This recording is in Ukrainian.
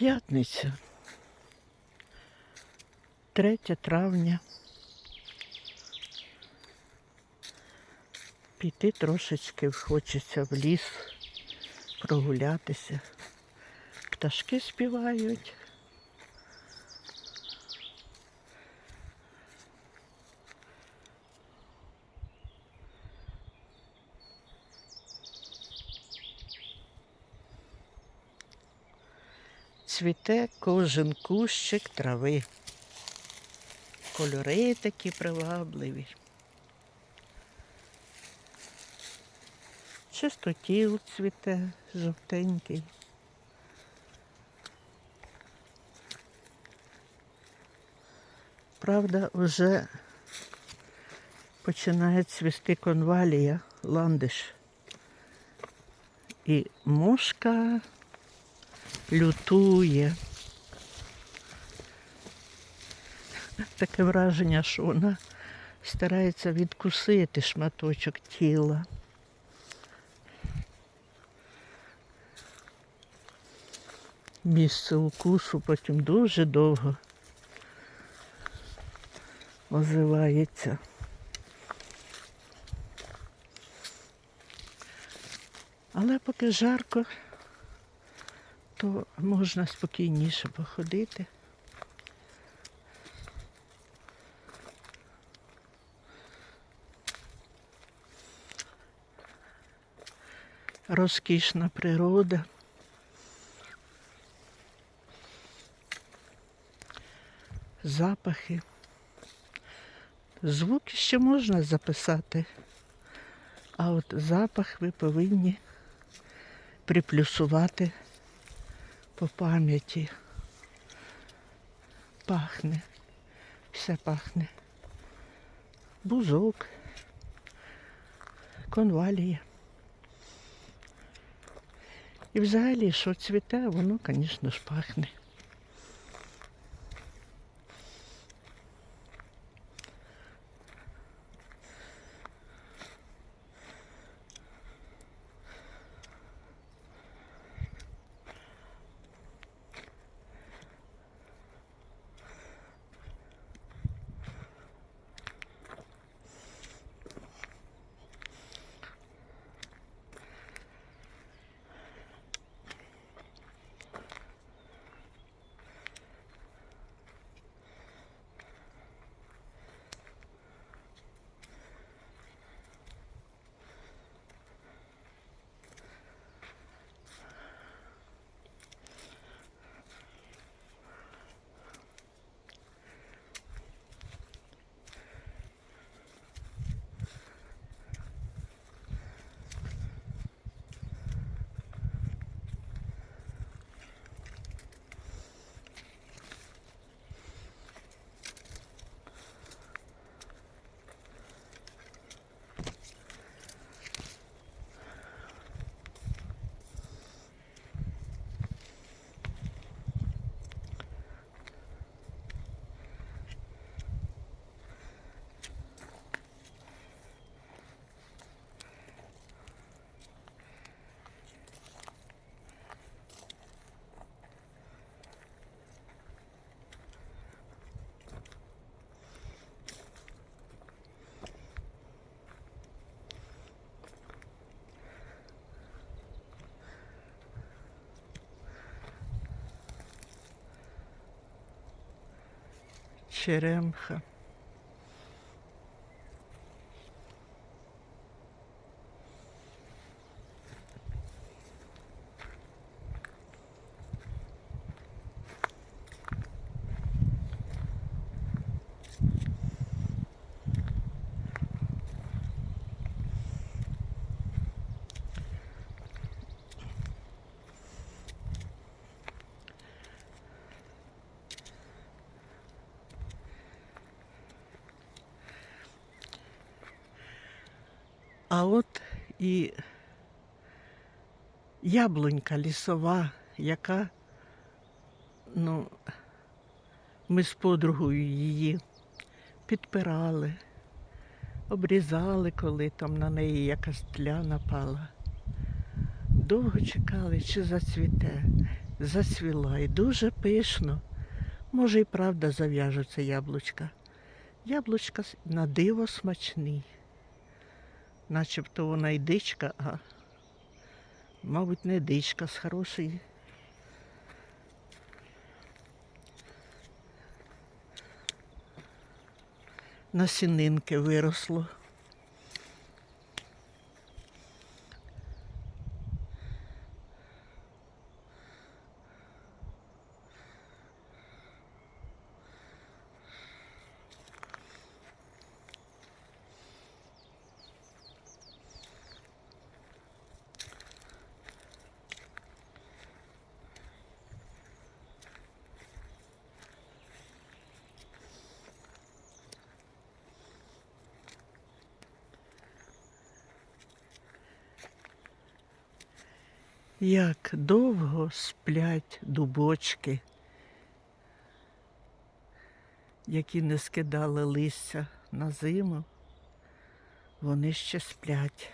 П'ятниця. 3 травня. Піти трошечки хочеться в ліс, прогулятися. Пташки співають. Цвіте кожен кущик трави. Кольори такі привабливі. Чистотіл цвіте жовтенький. Правда, вже починає цвісти конвалія, ландиш. І мошка лютує. Таке враження, що вона старається відкусити шматочок тіла. Місце укусу потім дуже довго озивається. Але поки жарко, то можна спокійніше походити. Розкішна природа. Запахи. Звуки ще можна записати, а от запах ви повинні приплюсувати по пам'яті. Пахне, все пахне. Бузок, конвалія. І взагалі, що цвіте, воно, звісно ж, пахне. Черемха. А от і яблунька лісова, яка, ну, ми з подругою її підпирали, обрізали, коли там на неї якась тля напала. Довго чекали, чи зацвіте. зацвіла і дуже пишно. Може і правда зав'яжуться яблучка. Яблучка на диво смачні. Начебто вона й дичка, а мабуть, не дичка з хорошої. Насінинки виросло. Як довго сплять дубочки, які не скидали листя на зиму, вони ще сплять.